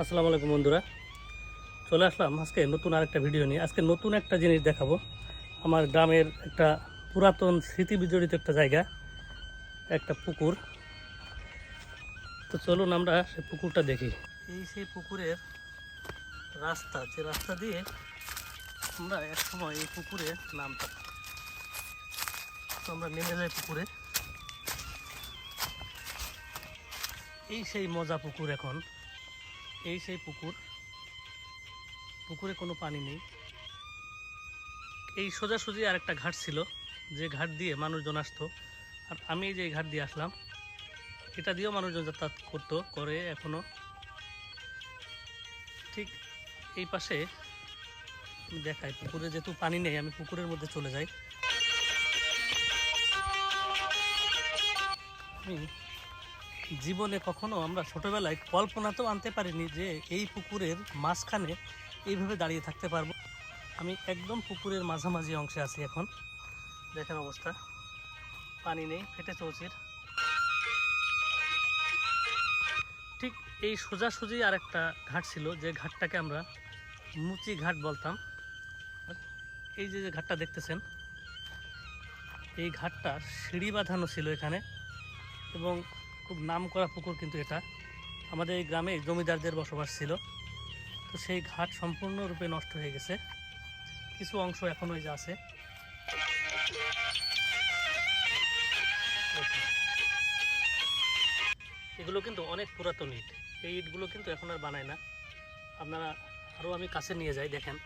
আসসালামু আলাইকুম বন্ধুরা। চলে আসলাম আজকে নতুন আরেকটা ভিডিও নিয়ে। আজকে নতুন একটা জিনিস দেখাবো। আমার গ্রামের একটা পুরাতন স্মৃতি বিজড়িত একটা জায়গা, একটা পুকুর। তো চলুন আমরা সেই পুকুরটা দেখি। এই সেই পুকুরের রাস্তা, যে রাস্তা দিয়ে আমরা এক সময় এই পুকুরে নামতাম। তো আমরা নেমে যাই পুকুরে। এই সেই মজা পুকুর এখন। এই সেই পুকুর। পুকুরে কোনো পানি নেই। এই সোজাসুজি আর একটা ঘাট ছিল, যে ঘাট দিয়ে মানুষজন আসতো। আর আমি যে ঘাট দিয়ে আসলাম, এটা দিয়েও মানুষজন যাতায়াত করতো, করে এখনও। ঠিক এই পাশে দেখাই, পুকুরে যেহেতু পানি নেই, আমি পুকুরের মধ্যে চলে যাই। আমি জীবনে কখনো আমরা ছোটবেলায় কল্পনাতেও আনতে পারিনি যে এই পুকুরের মাঝখানে এইভাবে দাঁড়িয়ে থাকতে পারব। আমি একদম পুকুরের মাঝামাঝি অংশে আছি এখন। দেখেন অবস্থা। পানি নেই, ফেটে চৌচির ঠিক এই সোজাসুজি আর একটা ঘাট ছিল, যে ঘাটটাকে আমরা মুচি ঘাট বলতাম। এই যে যে ঘাটটা দেখতেছেন, এই ঘাটটা সিঁড়ি বাঁধানো ছিল এখানে। এবং খুব নাম করা পুকুর কিন্তু এটা। আমাদের এই গ্রামে জমিদারদের বসবাস ছিল। তো সেই ঘাট সম্পূর্ণরূপে নষ্ট হয়ে গেছে। কিছু অংশ এখনও ওই যে আছে। এগুলো কিন্তু অনেক পুরাতন ইট। এই ইটগুলো কিন্তু এখন আর বানায় না। আপনারা আরও আমি কাছে নিয়ে যাই, দেখেন।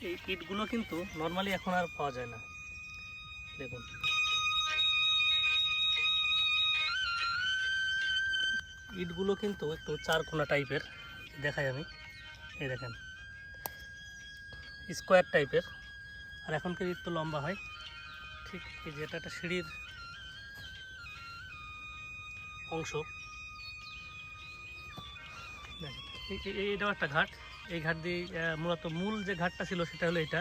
এই ইটগুলো কিন্তু নর্মালি এখন আর পাওয়া যায় না। দেখুন। ইটগুলো কিন্তু একটু চারকোনা টাইপের দেখাই আমি। এই দেখেন স্কোয়ার টাইপের আর এখনকার ইট তো লম্বা হয়। ঠিক এই যে এটা একটা সিঁড়ির অংশ। এটাও একটা ঘাট। এই ঘাট দিয়ে মূলত মূল যে ঘাটটা ছিল সেটা হলো এটা।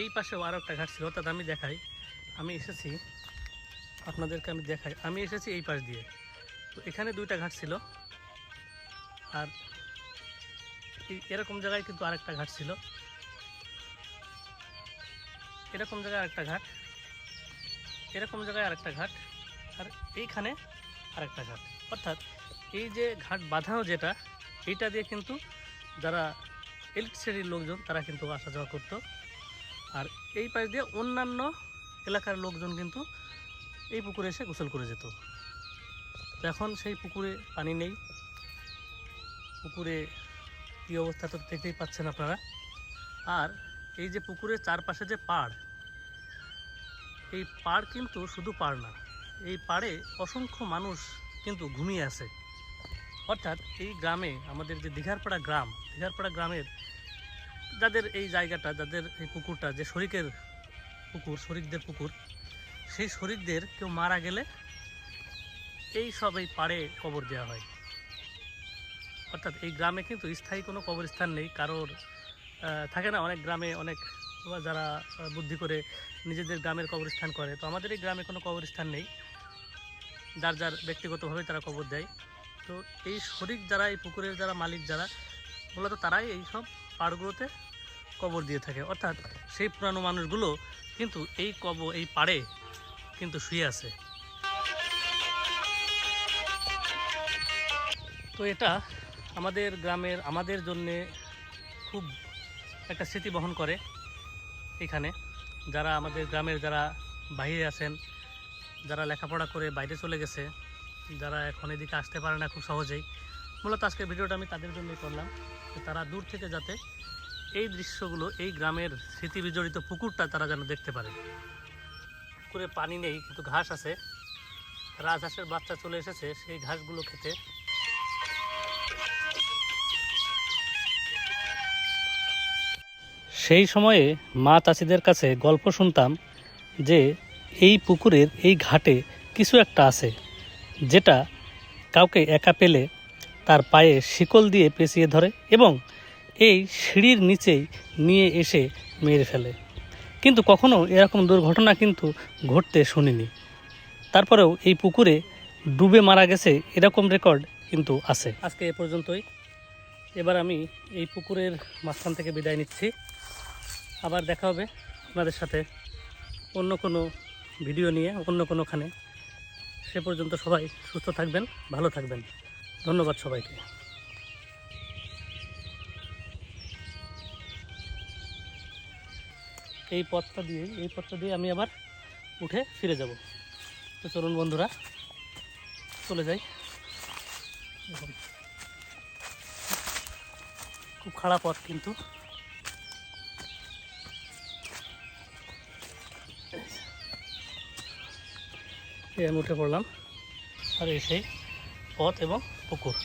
এই পাশেও আরও একটা ঘাট ছিল, অর্থাৎ আমি দেখাই। আমি এসেছি আপনাদেরকে আমি দেখাই। আমি এসেছি এই পাশ দিয়ে। তো এখানে দুইটা ঘাট ছিল। আর এরকম জায়গায় কিন্তু আরেকটা ঘাট ছিল। এরকম জায়গায় আরেকটা ঘাট। এরকম জায়গায় আরেকটা ঘাট। আর এইখানে আরেকটা ঘাট। অর্থাৎ এই যে ঘাট বাঁধানো যেটা, এইটা দিয়ে কিন্তু যারা এলিট শ্রেণির লোকজন, তারা কিন্তু আসা যাওয়া করতো। আর এই পাশ দিয়ে অন্যান্য এলাকার লোকজন কিন্তু এই পুকুরে এসে গোসল করে যেত। এখন সেই পুকুরে পানি নেই। পুকুরে কী অবস্থা তো দেখতেই পাচ্ছেন আপনারা। আর এই যে পুকুরের চারপাশে যে পাড়, এই পাড় কিন্তু শুধু পাড় না, এই পাড়ে অসংখ্য মানুষ কিন্তু ঘুমিয়ে আছে। অর্থাৎ এই গ্রামে আমাদের যে দীঘারপাড়া গ্রাম, দীঘারপাড়া গ্রামের যাদের এই জায়গাটা, যাদের এই পুকুরটা, যে শরিকের পুকুর, শরিকদের পুকুর সেই শরিকদের কেউ মারা গেলে এই সব এই পাড়ে কবর দেওয়া হয়। অর্থাৎ এই গ্রামে কিন্তু স্থায়ী কোনো কবরস্থান নেই। কারোর থাকে না অনেক গ্রামে অনেক যারা বুদ্ধি করে নিজেদের গ্রামের কবরস্থান করে। তো আমাদের এই গ্রামে কোনো কবরস্থান নেই। যার যার ব্যক্তিগতভাবে তারা কবর দেয়। তো এই শরিক যারা, এই পুকুরের যারা মালিক যারা, মূলত তারাই এই সব পাড়গুলোতে কবর দিয়ে থাকে। অর্থাৎ সেই পুরানো মানুষগুলো কিন্তু এই কবর এই পাড়ে কিন্তু শুয়ে আছে। তো এটা আমাদের গ্রামের, আমাদের জন্যে খুব একটা স্মৃতি বহন করে এখানে। যারা আমাদের গ্রামের যারা বাইরে আছেন, যারা লেখাপড়া করে বাইরে চলে গেছে, যারা এখন এদিকে আসতে পারে না খুব সহজেই, মূলত আজকের ভিডিওটা আমি তাদের জন্যই করলাম তারা দূর থেকে যাতে এই দৃশ্যগুলো, এই গ্রামের স্মৃতি বিজড়িত পুকুরটা তারা যেন দেখতে পারে। পুকুরে পানি নেই, কিন্তু ঘাস আছে। রাজহাঁসের বাচ্চা চলে এসেছে, সেই ঘাসগুলো খেতে। সেই সময়ে মা চাষিদের কাছে গল্প শুনতাম যে, এই পুকুরের এই ঘাটে কিছু একটা আছে, যেটা কাউকে একা পেলে তার পায়ে শিকল দিয়ে পেঁচিয়ে ধরে এবং এই সিঁড়ির নিচেই নিয়ে এসে মেরে ফেলে। কিন্তু কখনো এরকম দুর্ঘটনা কিন্তু ঘটতে শুনিনি। তারপরেও এই পুকুরে ডুবে মারা গেছে এরকম রেকর্ড কিন্তু আছে। আজকে এ পর্যন্তই। এবার আমি এই পুকুরের মাঝখান থেকে বিদায় নিচ্ছি। আবার দেখা হবে আপনাদের সাথে অন্য কোনো ভিডিও নিয়ে, অন্য কোনোখানে। সে পর্যন্ত সবাই সুস্থ থাকবেন, ভালো থাকবেন। ধন্যবাদ সবাইকে। এই পথটা দিয়ে, এই পথটা দিয়ে আমি আবার উঠে ফিরে যাব। তো চলুন বন্ধুরা, চলে যাই। খুব খারাপ পথ কিন্তু। আমি উঠে পড়লাম। আর এই সেই পথ এবং পুকুর।